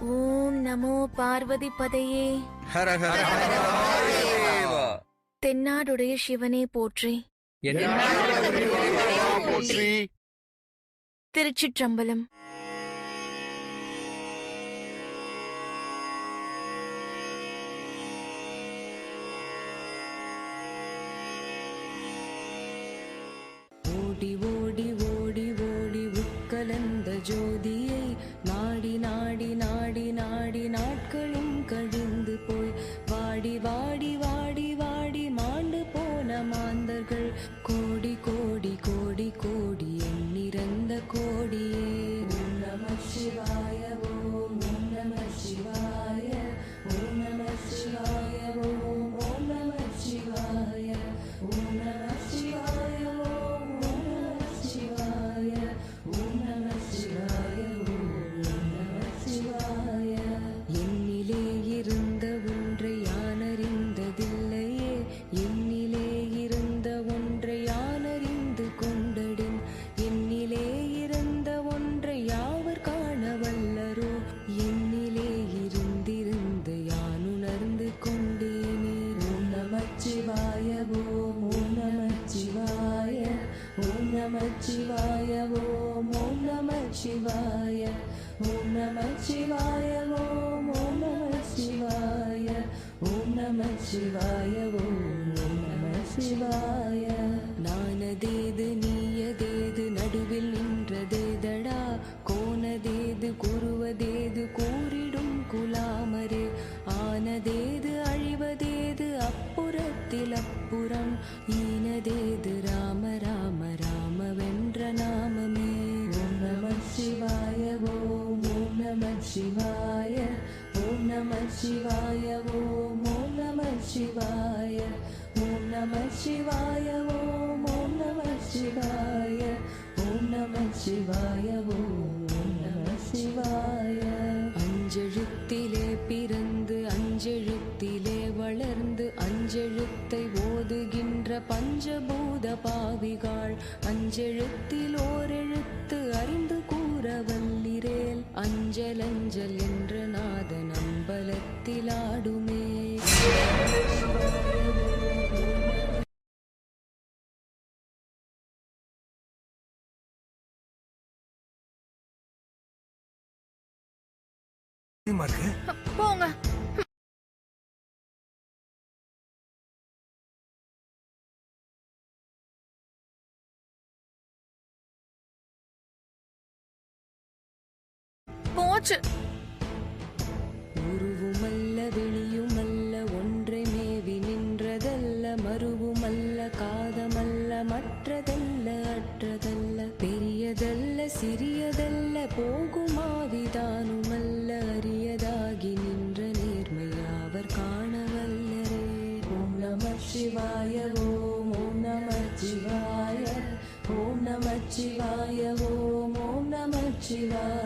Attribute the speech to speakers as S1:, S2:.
S1: ஓம் நமோ பார்வதி பதையே. தென்னாடுடைய சிவனே போற்றி.
S2: போற்றி.
S1: திருச்சிற்றம்பலம்.
S3: நாடி நாடி நாடி நாடி நாட்களும் ஓம் நம சிவாய ஓம் நம சிவாய ஓம் ஓம் நம சிவாய ஓம் நம சிவாய ஓம் ஓம் நம சிவாய ஓம் நம சிவாய ஓம் நம நானதேது நம சிவாய ஓம் நம சிவாய ஓம் ஓம் நம சிவாய ஓம் நம சிவாய ஓம் ஓம் நம சிவாய ஓம் நம சிவாய ஓம் ஓம் நம சிவாய அஞ்செழுத்திலே பிறந்து அஞ்செழுத்திலே வளர்ந்து அஞ்செழுத்தை ஓதுகின்ற பஞ்சபூத பாவிகாள் அஞ்செழுத்தில் ஓரெழுத்து அறிந்து கூற வல்லிரேல் அஞ்சல் அஞ்சல் என்ற நாதன் அம்பலத்தில் ஆடுமே
S1: போங்க. போச்சு.
S3: உருவுமல்ல வெளியுமல்ல ஒன்றை மேவி நின்றதல்ல மருவுமல்ல காதமல்ல மற்றதல்ல அற்றதல்ல பெரியதல்ல சிறியதல்ல போகுமாவிதானுமல்ல அறியதாகி நின்ற நேர்மையாவர் காணவல்லரே. ஓம் நம சிவாய ஓம் ஓம் நம சிவாய ஓம் நம சிவாய ஓம் ஓம் நம சிவாய.